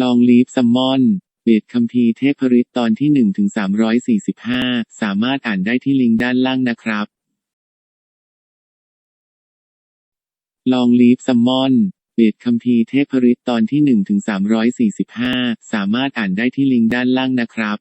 ลองลีฟซัมมอนเบดคัมภีร์เทพฤทธิ์ตอนที่1ถึง345 สามารถอ่านได้ที่ลิงก์ด้านล่างนะครับ ลองลีฟซัมมอนเบดคัมภีร์เทพฤทธิ์ตอนที่1ถึง345 สามารถอ่านได้ที่ลิงก์ด้านล่างนะครับ